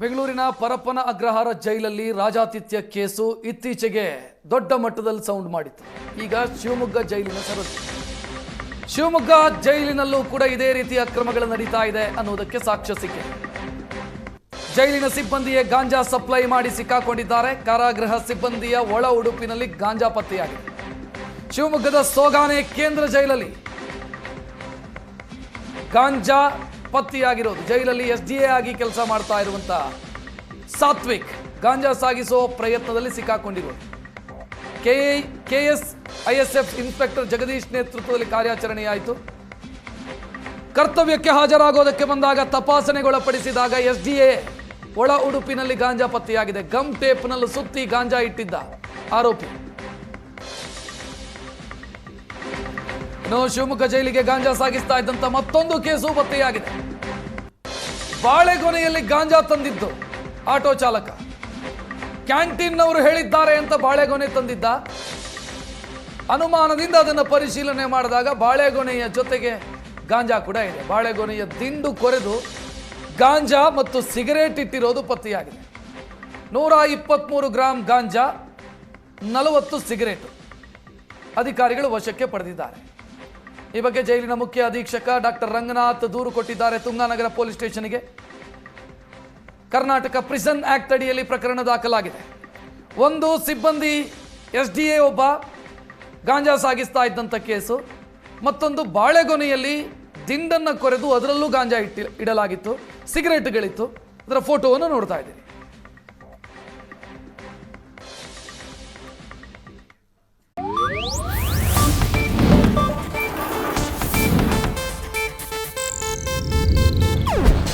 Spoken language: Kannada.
ಬೆಂಗಳೂರಿನ ಪರಪ್ಪನ ಅಗ್ರಹಾರ ಜೈಲಲ್ಲಿ ರಾಜಾತಿಥ್ಯ ಕೇಸು ಇತ್ತೀಚೆಗೆ ದೊಡ್ಡ ಮಟ್ಟದಲ್ಲಿ ಸೌಂಡ್ ಮಾಡಿತ್ತು. ಈಗ ಶಿವಮೊಗ್ಗ ಜೈಲಿನ ಸರದಿ. ಶಿವಮೊಗ್ಗ ಜೈಲಿನಲ್ಲೂ ಕೂಡ ಇದೇ ರೀತಿಯ ಅಕ್ರಮಗಳು ನಡೀತಾ ಇದೆ ಅನ್ನೋದಕ್ಕೆ ಸಾಕ್ಷ್ಯ ಸಿಕ್ಕಿದೆ ಜೈಲಿನ ಸಿಬ್ಬಂದಿಯೇ ಗಾಂಜಾ ಸಪ್ಲೈ ಮಾಡಿ ಸಿಕ್ಕಾಕೊಂಡಿದ್ದಾರೆ. ಕಾರಾಗೃಹ ಸಿಬ್ಬಂದಿಯ ಒಳ ಉಡುಪಿನಲ್ಲಿ ಗಾಂಜಾ ಪತ್ತೆಯಾಗಿದೆ. ಶಿವಮೊಗ್ಗದ ಸೋಗಾನೆ ಕೇಂದ್ರ ಜೈಲಲ್ಲಿ ಗಾಂಜಾ ಪತ್ತೆಯಾಗಿರೋದು. ಜೈಲಲ್ಲಿ ಎಸ್ ಡಿ ಎ ಆಗಿ ಕೆಲಸ ಮಾಡ್ತಾ ಇರುವಂತ ಸಾತ್ವಿಕ್ ಗಾಂಜಾ ಸಾಗಿಸೋ ಪ್ರಯತ್ನದಲ್ಲಿ ಸಿಕ್ಕಾಕೊಂಡಿರೋದು. K K S I S F inspector Jagadish ನೇತೃತ್ವದಲ್ಲಿ ಕಾರ್ಯಾಚರಣೆಯಾಯಿತು. ಕರ್ತವ್ಯಕ್ಕೆ ಹಾಜರಾಗೋದಕ್ಕೆ ಬಂದಾಗ ತಪಾಸಣೆಗೊಳಪಡಿಸಿದಾಗ ಎಸ್ ಡಿ ಎ ಒಳ ಉಡುಪಿನಲ್ಲಿ ಗಾಂಜಾ ಪತ್ತೆಯಾಗಿದೆ. ಗಮ್ ಟೇಪ್ನಲ್ಲೂ ಸುತ್ತಿ ಗಾಂಜಾ ಇಟ್ಟಿದ್ದ ಆರೋಪಿ. ಇನ್ನು ಶಿವಮೊಗ್ಗ ಜೈಲಿಗೆ ಗಾಂಜಾ ಸಾಗಿಸ್ತಾ ಇದ್ದಂತ ಮತ್ತೊಂದು ಕೇಸು ಪತ್ತೆಯಾಗಿದೆ. ಬಾಳೆಗೊನೆಯಲ್ಲಿ ಗಾಂಜಾ ತಂದಿದ್ದು ಆಟೋ ಚಾಲಕ. ಕ್ಯಾಂಟೀನ್ನವರು ಹೇಳಿದ್ದಾರೆ ಅಂತ ಬಾಳೆಗೊನೆ ತಂದಿದ್ದ. ಅನುಮಾನದಿಂದ ಅದನ್ನು ಪರಿಶೀಲನೆ ಮಾಡಿದಾಗ ಬಾಳೆಗೊನೆಯ ಜೊತೆಗೆ ಗಾಂಜಾ ಕೂಡ ಇದೆ. ಬಾಳೆಗೊನೆಯ ದಿಂಡು ಕೊರೆದು ಗಾಂಜಾ ಮತ್ತು ಸಿಗರೇಟ್ ಇಟ್ಟಿರೋದು ಪತ್ತೆಯಾಗಿದೆ. ನೂರ ಇಪ್ಪತ್ತ್ಮೂರು ಗ್ರಾಂ ಗಾಂಜಾ, ನಲವತ್ತು ಸಿಗರೇಟು ಅಧಿಕಾರಿಗಳು ವಶಕ್ಕೆ ಪಡೆದಿದ್ದಾರೆ. ಈ ಬಗ್ಗೆ ಜೈಲಿನ ಮುಖ್ಯ ಅಧೀಕ್ಷಕ ಡಾಕ್ಟರ್ ರಂಗನಾಥ್ ದೂರು ಕೊಟ್ಟಿದ್ದಾರೆ ತುಂಗಾನಗರ ಪೊಲೀಸ್ ಸ್ಟೇಷನ್ಗೆ. ಕರ್ನಾಟಕ ಪ್ರಿಸನ್ ಆಕ್ಟ್ ಅಡಿಯಲ್ಲಿ ಪ್ರಕರಣ ದಾಖಲಾಗಿದೆ. ಒಂದು ಸಿಬ್ಬಂದಿ ಎಸ್ ಡಿ ಎ ಒಬ್ಬ ಗಾಂಜಾ ಸಾಗಿಸ್ತಾ ಇದ್ದಂಥ ಕೇಸು. ಮತ್ತೊಂದು ಬಾಳೆಗೊನೆಯಲ್ಲಿ ದಿಂಡನ್ನು ಕೊರೆದು ಅದರಲ್ಲೂ ಗಾಂಜಾ ಇಟ್ಟಿ ಇಡಲಾಗಿತ್ತು. ಸಿಗರೇಟ್ಗಳಿತ್ತು. ಅದರ ಫೋಟೋವನ್ನು ನೋಡ್ತಾ ಇದ್ದೀರಿ.